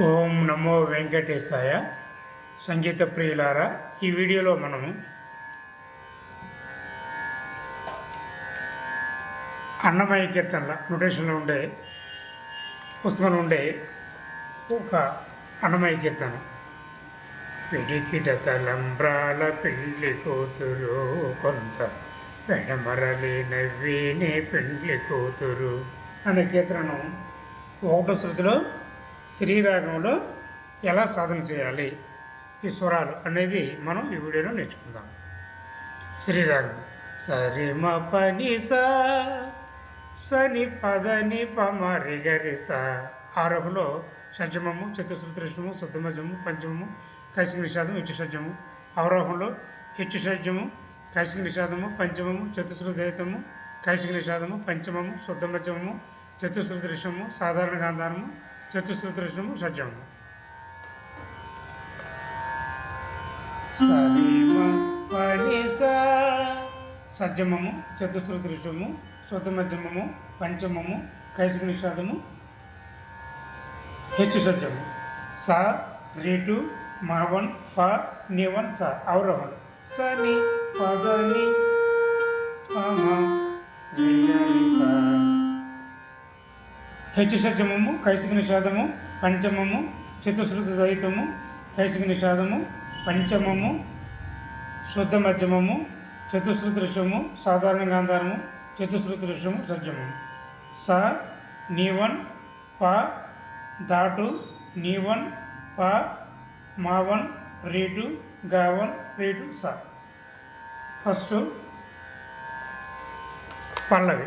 ఓం నమో వెంకటేశాయ సంగీత ప్రియులారా ఈ వీడియోలో మనము అన్నమయ్య కీర్తనల నోటేషన్లో ఉండే పుస్తకంలో ఉండే ఒక అన్నమయ్య కీర్తన. పిడికిట తలంబ్రాల పెండ్లి కూతురు కొంత పెడమరలి నవ్వేనే పెండ్లి కూతురు అనే కీర్తనను ఒకటో శృతిలో శ్రీరాగంలో ఎలా సాధన చేయాలి? ఈ స్వరాలు అనేది మనం ఈ వీడియోలో నేర్చుకుందాం. శ్రీరాగం సరి మ పని సని పదని పమరి గరి సా ఆరోహంలో షడ్జమము చతుశ్రుతృష్ణము శుద్ధమజము పంచమము కైసిక నిషాదము ఇచ్చు షడ్జము. అవరోహంలో ఇచ్చు షడ్జము కైసిక నిషాదము పంచమము చతుశ్రుదైతము కైసిక నిషాదము పంచమము శుద్ధమజము చతుశ్రుతృష్ణము సాధారణ గాంధారము చతుశ్రుతృష్ణము షడ్జము సజ్జమము చతుశ్రుతృషము శుద్ధమధ్యమము పంచమము కైసిక నిషాదము హెచ్చు సజ్జము. స రేటు మావన్ ప నివన్ స అవరోహన్ సని పదని పమ స. హెచ్చు సజ్జమము కైసిక నిషాదము పంచమము చతుశ్రుత ద్వైతము కైసిక నిషాదము పంచమము శుద్ధ మధ్యమము చతుశ్రుతృషము సాధారణ గాంధారము చతుశ్రుతృషము సజ్జమము స నీవన్ ప దాటు నీవన్ ప మావన్ రీటు గావన్ రేటు స. ఫస్ట్ పల్లవి.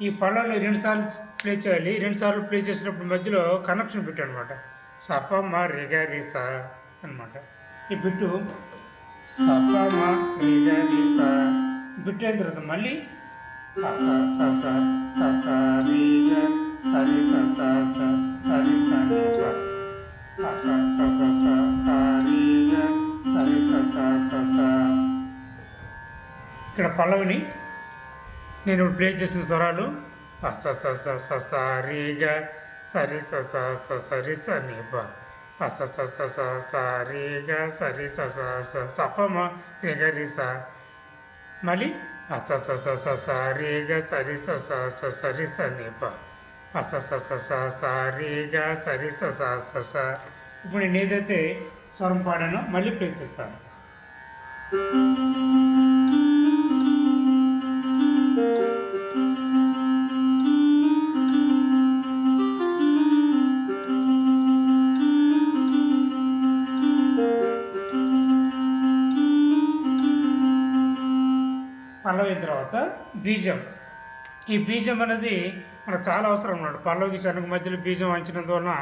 ఈ పళ్ళని రెండుసార్లు ప్లే చేయాలి రెండుసార్లు ప్లే చేసినప్పుడు మధ్యలో కనెక్షన్ పెట్టాడు అనమాట సప మ రిగ రి అనమాట ఈ బిట్టు సప మా రిగా రి స బిట్టు అయిన తర్వాత మళ్ళీ స స ఇక్కడ పల్లవిని నేను ఇప్పుడు ప్లే చేసిన స్వరాలు ప స స స స సరి స స స సరి స ని ప స స స స సరి స స స సపమ రిగ స మళ్ళీ ప స స స సరి స స స సరి స ని ప స స స సరి స స స స ఇప్పుడు నేను ఏదైతే స్వరం పాడానో మళ్ళీ ప్లే చేస్తాను బీజం. ఈ బీజం అనేది మనకు చాలా అవసరం అన్నమాట పల్లవికి చరణకు మధ్యలో బీజం వాయించినందువలన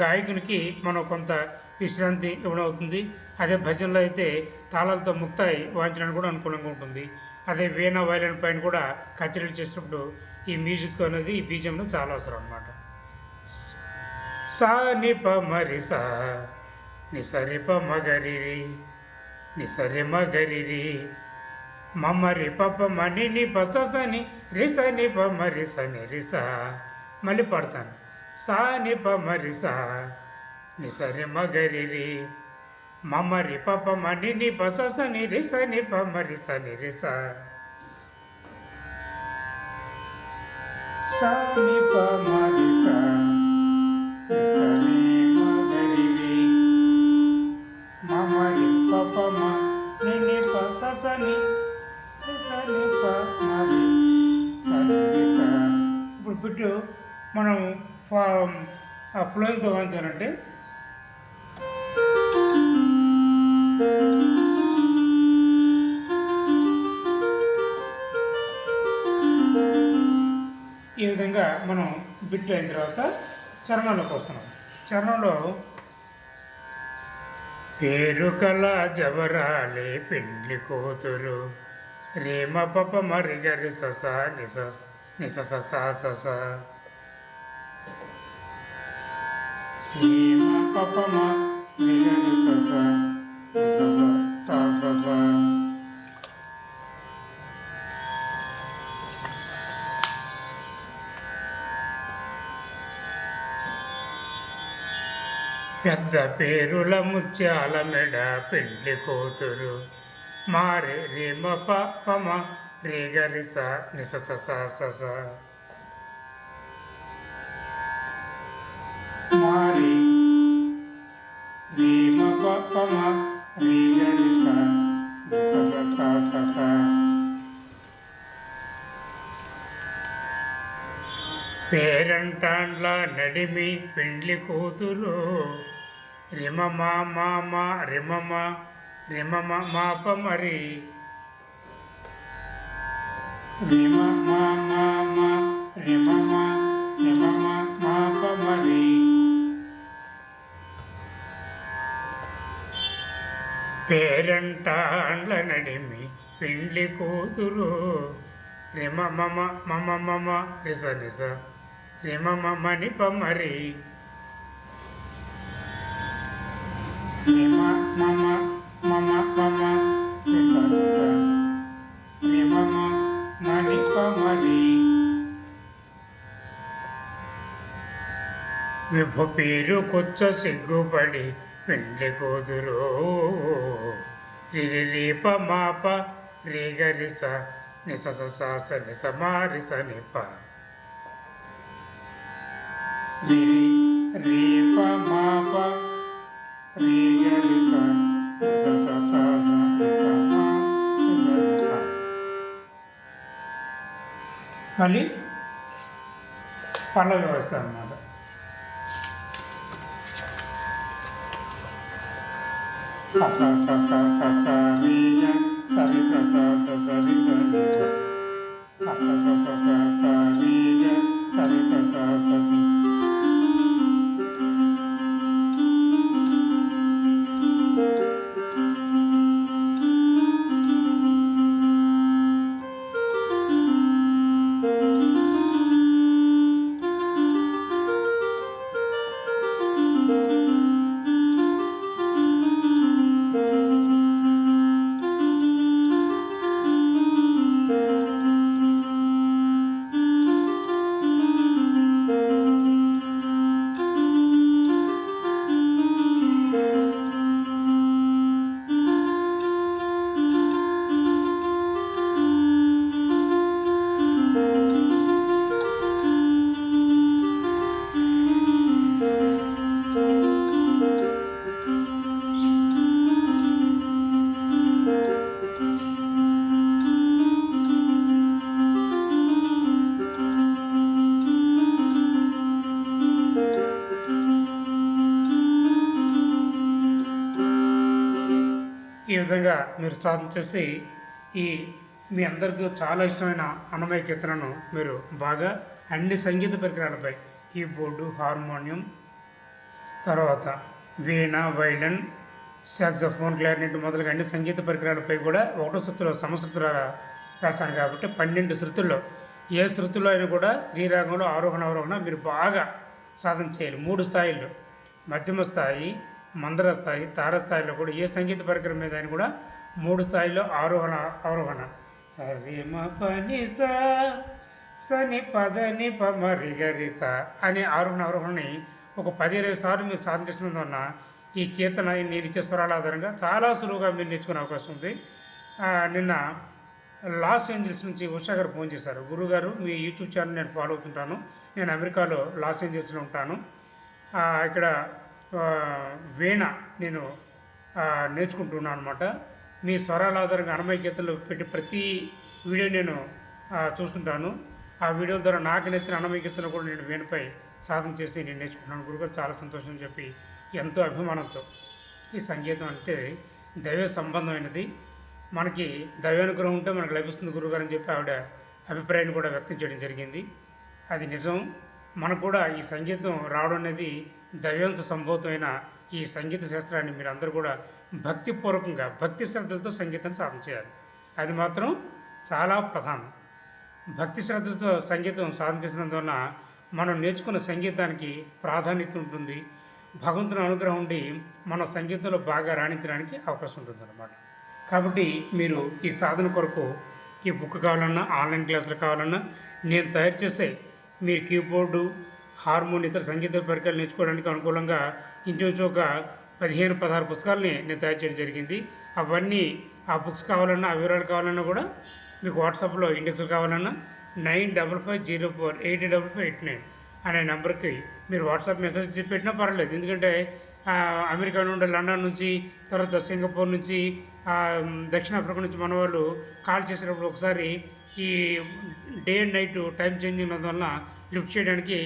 గాయకునికి మనం కొంత విశ్రాంతి ఇవ్వడం అవుతుంది. అదే భజనలో అయితే తాళాలతో ముక్తాయి వాయించడానికి కూడా అనుకూలంగా ఉంటుంది. అదే వీణ వైలన్ పైన కూడా కచేరీలు చేసినప్పుడు ఈ మ్యూజిక్ అనేది ఈ బీజంలో చాలా అవసరం అన్నమాట. సా ని ప మరి సా. ని ప మగరి నిసరి మగరి మమ్మరి పప్ప మని ని పసని రిస ని ప మరి సని రిస మళ్ళీ పాడతాను. సా ని ప మరి సా ని సరి మగరి రి. మమ్మరి పప్ప మని ని పసని రిస ని ప మరి సని రిస. సా ని ప మరి సా ఇప్పుడు బిట్టు మనం ఫ్లోయింగ్తో వాయించాలంటే ఈ విధంగా మనం బిట్ అయిన తర్వాత చరణంలోకి వస్తున్నాం. చరణంలో పేరు కల జవరాలి పెండ్లి కూతురు రేమ పప మరిగరి ససా సస నిస నిస సస సస రేమ పప పెద్ద పేరుల ముత్యాల మెడ పెళ్ళి కూతురు. మారే రేమ పమ రేగరిస నిస. మారి రిమ పమ రేగరిస నిస స స స స. పేరంటాండ్ల నడిమి పెండ్లి కూతురు రిమమ మాప మరి రిమ మామ రిమమ రిమమ మాప మరి పేరంటాండ్ల నడిమి పెండ్లి కూతురు రిమ మమ మమ మమ రిస నిస రిమ మమని పమరి రిమ మమ విభు పేరు కొచ్చ సిగ్గుపడి పెండ్లి కూతురు రిరి మాప రీగరిస నిస స స నిప రీప మాప రీగరిస నిస స స మళ్ళీ పళ్ళ వ్యవస్థ అన్నమాట sa sa sa sa sa sa ri ya sa ri sa sa sa sa ri sa sa sa sa sa sa ri ya sa ri sa sa sa sa విధంగా మీరు సాధన చేసి ఈ మీ అందరికీ చాలా ఇష్టమైన అన్నమయ కీర్తనను మీరు బాగా అన్ని సంగీత పరికరాలపై కీబోర్డు హార్మోనియం తర్వాత వీణ వైలన్ సాక్సోఫోన్ క్లారినెట్ మొదలుగా అన్ని సంగీత పరికరాలపై కూడా ఒకటో శృతిలో సమశృతులు రాస్తాను కాబట్టి పన్నెండు శృతుల్లో. ఏ శృతిలో అయినా కూడా శ్రీరాగంలో ఆరోహణ అవరోహణ మీరు బాగా సాధన చేయాలి. మూడు స్థాయిల్లో. మధ్యమ స్థాయి మందర స్థాయి తారస్థాయిలో కూడా ఏ సంగీత పరికరం మీద అని కూడా మూడు స్థాయిలో ఆరోహణ అవరోహణ సరిమ పని సని పద ని ప మరి గరి స అనే ఆరోహణ అవరోహణని ఒక పది ఇరవై సార్లు మీరు సాధించడం వలన ఈ కీర్తన నేను ఇచ్చే స్వరాల ఆధారంగా చాలా సులువుగా మీరు నేర్చుకునే అవకాశం ఉంది. నిన్న లాస్ ఏంజల్స్ నుంచి ఉషా గారు ఫోన్ చేశారు. గురుగారు మీ యూట్యూబ్ ఛానల్ నేను ఫాలో అవుతుంటాను. నేను అమెరికాలో లాస్ ఏంజల్స్లో ఉంటాను. ఇక్కడ వీణ నేను నేర్చుకుంటున్నాను అనమాట మీ స్వరాల ఆధారంగా అన్నమయ పెట్టి ప్రతి వీడియో నేను చూస్తుంటాను. ఆ వీడియో ద్వారా నాకు నచ్చిన అనమైక్యతను కూడా నేను వీణపై సాధన చేసి నేను నేర్చుకుంటున్నాను. గురుగారు చాలా సంతోషం చెప్పి ఎంతో అభిమానంతో. ఈ సంగీతం అంటే దైవ సంబంధమైనది మనకి దైవానుగ్రహం ఉంటే మనకు లభిస్తుంది గురుగారు అని చెప్పి ఆవిడ అభిప్రాయాన్ని కూడా వ్యక్తం చేయడం జరిగింది. అది నిజం. మనకు కూడా ఈ సంగీతం రావడం అనేది దైవంత సంభూతమైన ఈ సంగీత శాస్త్రాన్ని మీరు అందరూ కూడా భక్తిపూర్వకంగా భక్తి శ్రద్ధలతో సంగీతాన్ని సాధన చేయాలి. అది మాత్రం చాలా ప్రధానం. భక్తి శ్రద్ధలతో సంగీతం సాధన చేసినందువలన మనం నేర్చుకున్న సంగీతానికి ప్రాధాన్యత ఉంటుంది. భగవంతుని అనుగ్రహం ఉండి మనం సంగీతంలో బాగా రాణించడానికి అవకాశం ఉంటుంది అన్నమాట కాబట్టి మీరు ఈ సాధన కొరకు ఈ బుక్ కావాలన్నా ఆన్లైన్ క్లాసులు కావాలన్నా నేను తయారు చేసే మీరు కీబోర్డు హార్మోన్ ఇతర సంగీత పరికరాలు నేర్చుకోవడానికి అనుకూలంగా ఇంచుమించు ఒక పదిహేను పదహారు పుస్తకాలని నేను తయారు చేయడం జరిగింది. అవన్నీ ఆ బుక్స్ కావాలన్నా ఆ వివరాలు కావాలన్నా కూడా మీకు వాట్సాప్లో ఇండెక్స్లు కావాలన్నా nine double five zero four eight double five eight nine అనే నెంబర్కి మీరు వాట్సాప్ మెసేజ్ చేసి పెట్టినా పర్వాలేదు. ఎందుకంటే అమెరికా నుండి లండన్ నుంచి తర్వాత సింగపూర్ నుంచి దక్షిణాఫ్రికా నుంచి మన వాళ్ళు కాల్ చేసినప్పుడు ఒకసారి ఈ day and night time change ఉన్నందువల్ల లిఫ్ట్ చేయడానికి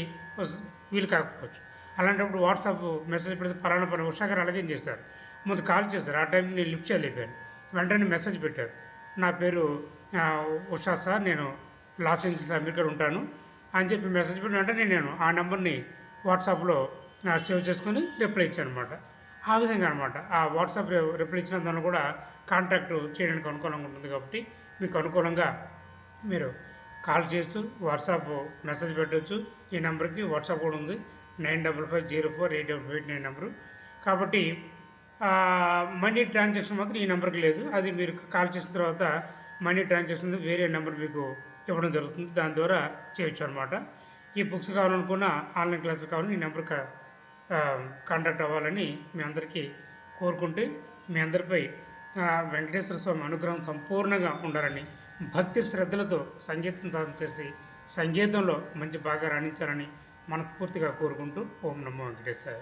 వీలు కాకపోవచ్చు. అలాంటప్పుడు వాట్సాప్ మెసేజ్ పెడితే పలానా పని ఉషాగారు అలాగే చేశారు. ముందు కాల్ చేశారు. ఆ టైంకి నేను లిఫ్ట్ చేయలేకపోయాను. వెంటనే మెసేజ్ పెట్టారు. నా పేరు ఉషా సార్. నేను లాస్ ఏంజల్స్ అమెరికా ఉంటాను అని చెప్పి మెసేజ్ పెట్టిన వెంటనే నేను ఆ నెంబర్ని వాట్సాప్లో సేవ్ చేసుకొని రిప్లై ఇచ్చాను అనమాట ఆ విధంగా అనమాట ఆ వాట్సాప్ రిప్లై ఇచ్చిన దాన్ని కూడా కాంటాక్ట్ చేయడానికి అనుకూలంగా ఉంటుంది కాబట్టి మీకు అనుకూలంగా మీరు కాల్ చేయొచ్చు వాట్సాప్ మెసేజ్ పెట్టవచ్చు ఈ నెంబర్కి వాట్సాప్ కూడా ఉంది. Nine double five zero four eight double eight nine number. కాబట్టి మనీ ట్రాన్సాక్షన్ మాత్రం ఈ నెంబర్కి లేదు. అది మీరు కాల్ చేసిన తర్వాత మనీ ట్రాన్సాక్షన్ వేరే నెంబర్ మీకు ఇవ్వడం జరుగుతుంది. దాని ద్వారా చేయొచ్చు అనమాట ఈ బుక్స్ కావాలనుకున్న ఆన్లైన్ క్లాసులు కావాలని ఈ నెంబర్ కాంటాక్ట్ అవ్వాలని మీ అందరికీ కోరుకుంటూ మీ అందరిపై వెంకటేశ్వర స్వామి అనుగ్రహం సంపూర్ణంగా ఉండాలని భక్తి శ్రద్ధలతో సంగీతం సాధన చేసి సంగీతంలో మంచి బాగా రాణించాలని మనస్ఫూర్తిగా కోరుకుంటూ ఓం నమో వెంకటేశ్వర